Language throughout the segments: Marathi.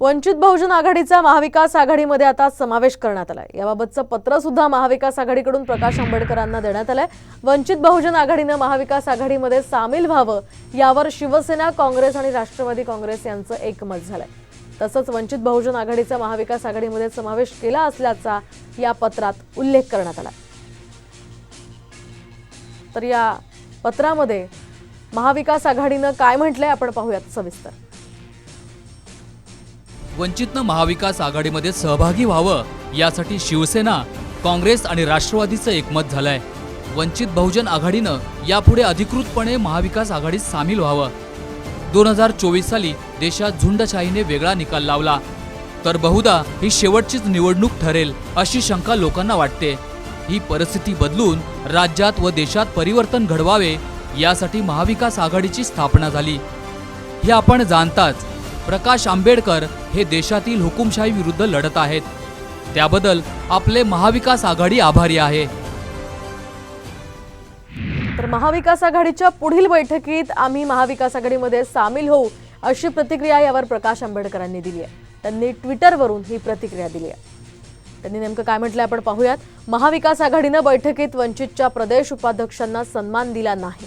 वंचित बहुजन आघाडीचा महाविकास आघाडीमध्ये आता समावेश करण्यात आलाय. याबाबतचं पत्र सुद्धा महाविकास आघाडीकडून प्रकाश आंबेडकरांना देण्यात आलंय. वंचित बहुजन आघाडीनं महाविकास आघाडीमध्ये सामील व्हावं यावर शिवसेना काँग्रेस आणि राष्ट्रवादी काँग्रेस यांचं एकमत झालंय. तसंच वंचित बहुजन आघाडीचा महाविकास आघाडीमध्ये समावेश केला असल्याचा या पत्रात उल्लेख करण्यात आला तर या पत्रामध्ये महाविकास आघाडीनं काय म्हटलंय आपण पाहूयात सविस्तर. वंचितनं महाविकास आघाडीमध्ये सहभागी व्हावं यासाठी शिवसेना काँग्रेस आणि राष्ट्रवादीचं एकमत झालंय. वंचित बहुजन आघाडीनं यापुढे अधिकृतपणे महाविकास आघाडीत सामील व्हावं. दोन हजार चोवीस साली देशात झुंडशाहीने वेगळा निकाल लावला. तर बहुधा ही शेवटचीच निवडणूक ठरेल अशी शंका लोकांना वाटते. ही परिस्थिती बदलून राज्यात व देशात परिवर्तन घडवावे यासाठी महाविकास आघाडीची स्थापना झाली. हे आपण जाणताच प्रकाश आंबेडकर हे देशातील हुकुमशाही विरुद्ध लढत आहेत. त्याबद्दल आपले महाविकास आघाडी आभारी आहे. तर महाविकास आघाडीच्या पुढील बैठकीत आम्ही महाविकास आघाडीमध्ये सामील होऊ अशी प्रतिक्रिया यावर प्रकाश आंबेडकरांनी दिली आहे. त्यांनी ट्विटरवरून ही प्रतिक्रिया दिली आहे. त्यांनी नेमकं काय म्हटलंय आपण पाहूयात. महाविकास आघाडीनं बैठकीत वंचितच्या प्रदेश उपाध्यक्षांना सन्मान दिला नाही.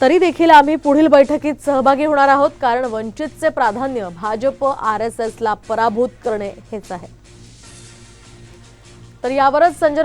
तरी देखील आम्ही पुढील बैठकीत सहभागी होणार आहोत कारण वंचितचे प्राधान्य भाजप आर एस एसला पराभूत करणे हेच आहे. तर यावरच संजय